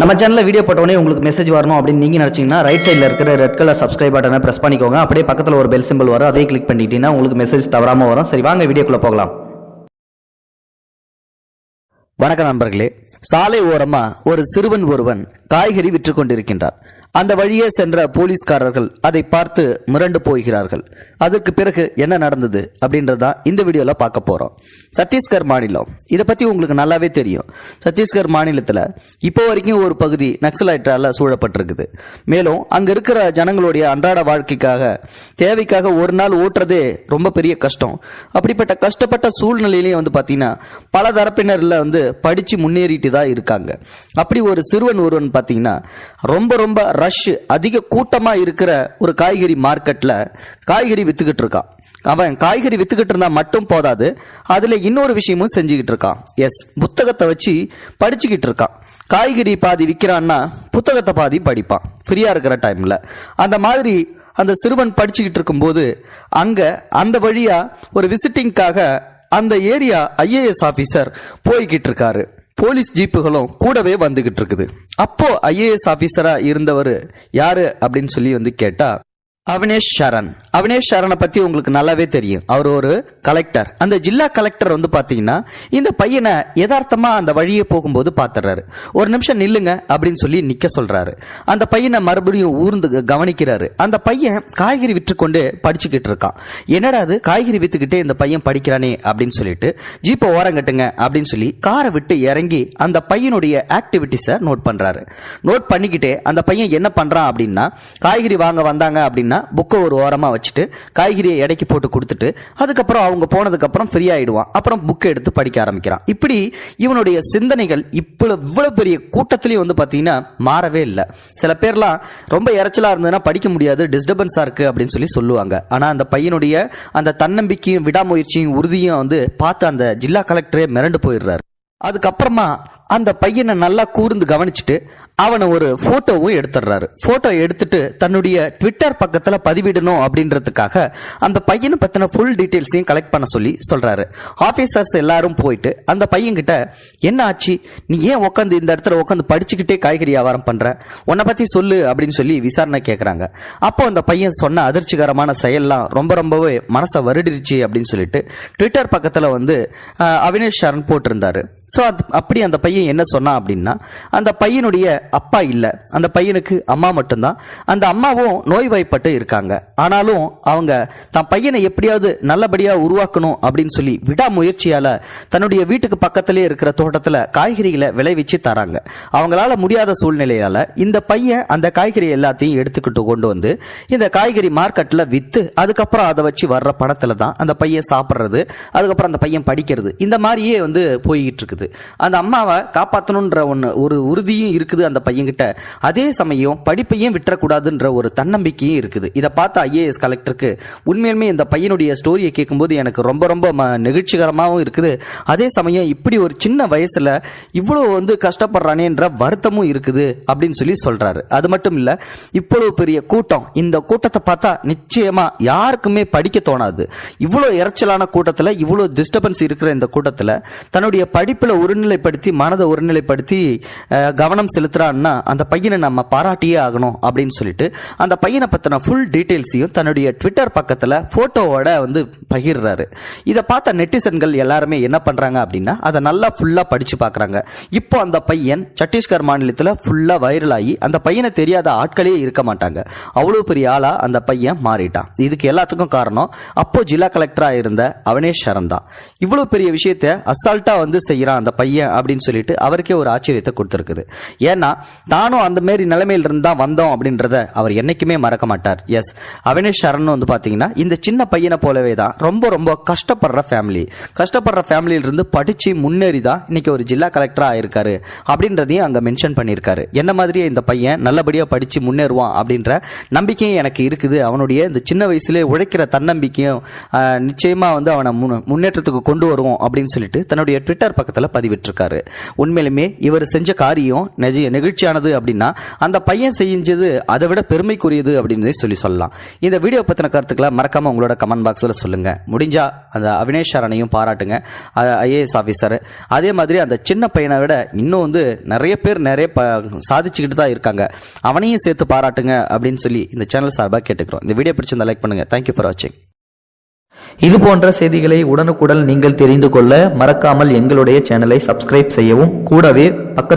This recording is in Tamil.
நம்ம சேனலில் வீடியோ போட்டோடனே உங்களுக்கு மெசேஜ் வரணும் அப்படின்னு நீங்கள் நினச்சிங்கன்னா ரைட் சைடில் இருக்கிற ரெட் கலர் சப்ஸ்கிரைப் பட்டனை ப்ரெஸ் பண்ணிக்கோங்க. அப்படியே பக்கத்தில் ஒரு பெல் சிம்பிள் வரும். அதையும் கிளிக் பண்ணிட்டீங்கன்னா உங்களுக்கு மெசேஜ் தவறாமல் வரும். சரி வாங்க வீடியோக்குள்ளே போகலாம். வணக்கம் நண்பர்களே. சாலை ஓரமாக ஒரு சிறுவன் ஒருவன் காய்கறி விற்று கொண்டிருக்கின்றார் அந்த வழியே சென்ற போலீஸ்காரர்கள் அதை பார்த்து மிரண்டு போகிறார்கள். அதுக்கு பிறகு என்ன நடந்தது அப்படின்றதான் இந்த வீடியோவில் பார்க்க போகிறோம் சத்தீஸ்கர் மாநிலம். இதை பற்றி உங்களுக்கு நல்லாவே தெரியும். சத்தீஸ்கர் மாநிலத்தில் இப்போ வரைக்கும் ஒரு பகுதி நக்சலைட்டால் சூழப்பட்டிருக்குது. மேலும் அங்கே இருக்கிற ஜனங்களுடைய அன்றாட வாழ்க்கைக்காக தேவைக்காக ஒரு நாள் ஓட்டுறதே ரொம்ப பெரிய கஷ்டம். அப்படிப்பட்ட கஷ்டப்பட்ட சூழ்நிலையிலையும் வந்து பார்த்தீங்கன்னா பல தரப்பினரில் வந்து படித்து முன்னேறிட்டு தான் இருக்காங்க. அப்படி ஒரு சிறுவன் ஒருவன் பார்த்தீங்கன்னா ரொம்ப ரொம்ப ரஷ் அதிக கூட்டமாக இருக்கிற ஒரு காய்கறி மார்க்கெட்டில் காய்கறி விற்றுக்கிட்டு இருக்கான் அவன் காய்கறி வித்துக்கிட்டு இருந்தா மட்டும் போதாது அதுல இன்னொரு விஷயமும் செஞ்சுக்கிட்டு இருக்கான். எஸ் புத்தகத்தை வச்சு படிச்சுக்கிட்டு இருக்கான். காய்கறி பாதி விற்கிறான்னா புத்தகத்தை பாதி படிப்பான். ஃப்ரீயா இருக்கிற டைம்ல அந்த மாதிரி அந்த சிறுவன் படிச்சுக்கிட்டு இருக்கும்போது அங்க அந்த வழியா ஒரு விசிட்டிங்காக அந்த ஏரியா ஐஏஎஸ் ஆஃபீஸர் போய்கிட்டு இருக்காரு. போலீஸ் ஜீப்புகளும் கூடவே வந்துகிட்டு இருக்குது. அப்போ ஐஏஎஸ் ஆபீசரா இருந்தவர் யாரு அப்படின்னு சொல்லி வந்து கேட்டா அவினேஷ் சரண். அவினேஷ் சரணை பத்தி உங்களுக்கு நல்லாவே தெரியும். அவர் ஒரு கலெக்டர் அந்த ஜில்லா கலெக்டர் வந்து பாத்தீங்கன்னா இந்த பையனை யதார்த்தமா அந்த வழியே போகும்போது பாத்துறாரு. ஒரு நிமிஷம் நில்லுங்க அப்படின்னு சொல்லி நிக்க சொல்றாரு. அந்த பையனை மறுபடியும் ஊர்ந்து கவனிக்கிறாரு. அந்த பையன் காய்கறி விற்றுக்கொண்டு படிச்சுக்கிட்டு இருக்கான். என்னடா அது? காய்கறி வித்துக்கிட்டே இந்த பையன் படிக்கிறானே அப்படின்னு சொல்லிட்டு ஜீப்பை ஓரங்கட்டுங்க அப்படின்னு சொல்லி காரை விட்டு இறங்கி அந்த பையனுடைய ஆக்டிவிட்டிஸை நோட் பண்றாரு. நோட் பண்ணிக்கிட்டே அந்த பையன் என்ன பண்றான் அப்படின்னா காய்கறி வாங்க வந்தாங்க அப்படின்னு புக்கை ஒரு ஓரமா வச்சுட்டு காய்கறியை இடைக்கு போட்டு கொடுத்துட்டு அதுக்கப்புறம் அவங்க போனதுக்கப்புறம் ஃப்ரீ ஆகிடுவான் அப்புறம் புக்கை எடுத்து படிக்க ஆரம்பிக்கிறான். இப்படி இவனுடைய சிந்தனைகள் இவ்வளவு இவ்வளோ பெரிய கூட்டத்திலையும் வந்து பார்த்தீங்கன்னா மாறவே இல்லை. சில பேர்லாம் ரொம்ப இறைச்சலாக இருந்ததுன்னா படிக்க முடியாது டிஸ்டர்பன்ஸாக இருக்கு அப்படின்னு சொல்லி சொல்லுவாங்க. ஆனால் அந்த பையனுடைய அந்த தன்னம்பிக்கையும் விடாமுயற்சியும் உறுதியும் வந்து பார்த்து அந்த ஜில்லா கலெக்டரே மிரண்டு போயிடுறாரு. அதுக்கப்புறமா அந்த பையனை நல்லா கூர்ந்து கவனிச்சுட்டு அவனை ஒரு போட்டோவும் எடுத்துடுறாரு. போட்டோ எடுத்துட்டு தன்னுடைய ட்விட்டர் பக்கத்துல பதிவிடணும் அப்படின்றதுக்காக அந்த பையனை பத்தின ஃபுல் டீட்டெயில்ஸையும் கலெக்ட் பண்ண சொல்லி சொல்றாரு. ஆபீசர்ஸ் எல்லாரும் போயிட்டு அந்த பையன்கிட்ட என்ன ஆச்சு? நீ ஏன் உட்காந்து இந்த இடத்துல உட்காந்து படிச்சுக்கிட்டே காய்கறி வியாபாரம் பண்ற? உன்னை பத்தி சொல்லு அப்படின்னு சொல்லி விசாரணை கேட்கறாங்க அப்போ அந்த பையன் சொன்ன அதிர்ச்சிகரமான செயல்லாம் ரொம்ப ரொம்பவே மனசை வருடிருச்சு அப்படின்னு சொல்லிட்டு ட்விட்டர் பக்கத்துல வந்து அவினேஷ் சரண் போட்டிருந்தாரு. ஸோ அப்படி அந்த பையன் என்ன சொன்னான் அப்படின்னா அந்த பையனுடைய அப்பா இல்லை. அந்த பையனுக்கு அம்மா மட்டும்தான். அந்த அம்மாவும் நோய்வாய்ப்பட்டு இருக்காங்க. ஆனாலும் அவங்க தன் பையனை எப்படியாவது நல்லபடியாக உருவாக்கணும் அப்படின்னு சொல்லி விடாமுயற்சியால் தன்னுடைய வீட்டுக்கு பக்கத்திலே இருக்கிற தோட்டத்தில் காய்கறிகளை விளைவிச்சு தராங்க. அவங்களால முடியாத சூழ்நிலையால் இந்த பையன் அந்த காய்கறி எல்லாத்தையும் எடுத்துக்கிட்டு கொண்டு வந்து இந்த காய்கறி மார்க்கெட்டில் விற்று அதுக்கப்புறம் அதை வச்சு வர்ற பணத்தில் தான் அந்த பையன் சாப்பிட்றது அதுக்கப்புறம் அந்த பையன் படிக்கிறது. இந்த மாதிரியே வந்து போய்கிட்டு இருக்குது. அந்த அம்மாவை காப்பாற்றணுன்ற ஒன்று ஒரு உறுதியும் இருக்குது அந்த பையன்கிட்ட. அதே சமயம் படிப்பையும் விட்டுறக்கூடாதுன்ற ஒரு தன்னம்பிக்கையும் இருக்குது. இதை பார்த்த ஐஏஎஸ் கலெக்டருக்கு உண்மையிலுமே இந்த பையனுடைய ஸ்டோரியை கேட்கும்போது எனக்கு ரொம்ப ரொம்ப ம- நெகிழ்ச்சிகரமாகவும் இருக்குது. அதே சமயம் இப்படி ஒரு சின்ன வயசில் இவ்வளோ வந்து கஷ்டப்படுறானேன்ற வருத்தமும் இருக்குது அப்படின்னு சொல்லி சொல்கிறாரு அது மட்டும் இல்லை இவ்வளோ பெரிய கூட்டம் இந்த கூட்டத்தை பார்த்தா நிச்சயமாக யாருக்குமே படிக்க தோணாது. இவ்வளோ இறைச்சலான கூட்டத்தில் இவ்வளோ டிஸ்டர்பன்ஸ் இருக்கிற இந்த கூட்டத்தில் தன்னுடைய படிப்பில் ஒருநிலைப்படுத்தி மன மனதை ஒருநிலைப்படுத்தி கவனம் செலுத்துறான்னா அந்த பையனை நம்ம பாராட்டியே ஆகணும் அப்படின்னு சொல்லிட்டு அந்த பையனை பற்றின ஃபுல் டீட்டெயில்ஸையும் தன்னுடைய ட்விட்டர் பக்கத்தில் ஃபோட்டோவோட வந்து பகிர்றாரு. இதை பார்த்த நெட்டிசன்கள் எல்லாருமே என்ன பண்ணுறாங்க அப்படின்னா அதை நல்லா ஃபுல்லாக படித்து பார்க்குறாங்க. இப்போ அந்த பையன் சத்தீஸ்கர் மாநிலத்தில் ஃபுல்லாக வைரல் ஆகி அந்த பையனை தெரியாத ஆட்களே இருக்க மாட்டாங்க. அவ்வளோ பெரிய ஆளாக அந்த பையன் மாறிட்டான். இதுக்கு எல்லாத்துக்கும் காரணம் அப்போ ஜில்லா கலெக்டராக இருந்த அவனேஷ் சரண் தான் இவ்வளோ பெரிய விஷயத்த அசால்ட்டாக வந்து செய்கிறான் அந்த பையன் அப்படின்னு சொல்லிட்டு அவருக்கே ஒரு ஆச்சரியத்தை கொடுத்துருக்குது. ஏன்னா தானும் அந்த மாரி நிலைமையிலிருந்து தான் வந்தோம் அப்படின்றத அவர் என்னைக்குமே மறக்க மாட்டார். எஸ் அவினேஷ் சரண் வந்து பாத்தீங்கன்னா இந்த சின்ன பையனை போலவே தான் ரொம்ப ரொம்ப கஷ்டப்படுற ஃபேமிலி கஷ்டப்படுற ஃபேமிலியில இருந்து படிச்சு முன்னேறி தான் இன்னைக்கு ஒரு ஜில்லா கலெக்டரா ஆயிருக்காரு அப்படின்றதையும் அங்க மென்ஷன் பண்ணியிருக்காரு. என்ன மாதிரியே இந்த பையன் நல்லபடியா படிச்சு முன்னேறுவான் அப்படின்ற நம்பிக்கையும் எனக்கு இருக்குது. அவனுடைய இந்த சின்ன வயசுலேயே உழைக்கிற தன்னம்பிக்கையும் நிச்சயமாக நிச்சயமா வந்து அவனை முன்னேற்றத்துக்கு கொண்டு வருவோம் அப்படின்னு சொல்லிட்டு தன்னுடைய ட்விட்டர் பக்கத்தில் பதிவிட்டிருக்காரு. உண்மையிலுமே இவர் செஞ்ச காரியம் நெஜ நெகிழ்ச்சியானது அப்படின்னா அந்த பையன் செஞ்சது அதை விட பெருமைக்குரியது அப்படின்னு சொல்லி சொல்லலாம். இந்த வீடியோ பற்றின கருத்துக்களை மறக்காமல் உங்களோட கமெண்ட் பாக்ஸில் சொல்லுங்கள் முடிஞ்சா அந்த அவினேஷ் சரணையும் பாராட்டுங்க. ஐஏஎஸ் ஆஃபீஸர் அதே மாதிரி அந்த சின்ன பையனை விட இன்னும் வந்து நிறைய பேர் நிறைய ப சாதிச்சுக்கிட்டு தான் இருக்காங்க. அவனையும் சேர்த்து பாராட்டுங்க அப்படின்னு சொல்லி இந்த சேனல் சார்பாக கேட்டுக்கிறோம். இந்த வீடியோ பிடிச்சிருந்தா லைக் பண்ணுங்கள் தேங்க்யூ ஃபார் வாட்சிங் இது போன்ற செய்திகளை உடனுக்குடன் நீங்கள் தெரிந்து கொள்ள மறக்காமல் எங்களுடைய சேனலை சப்ஸ்கிரைப் செய்யவும். கூடவே பக்க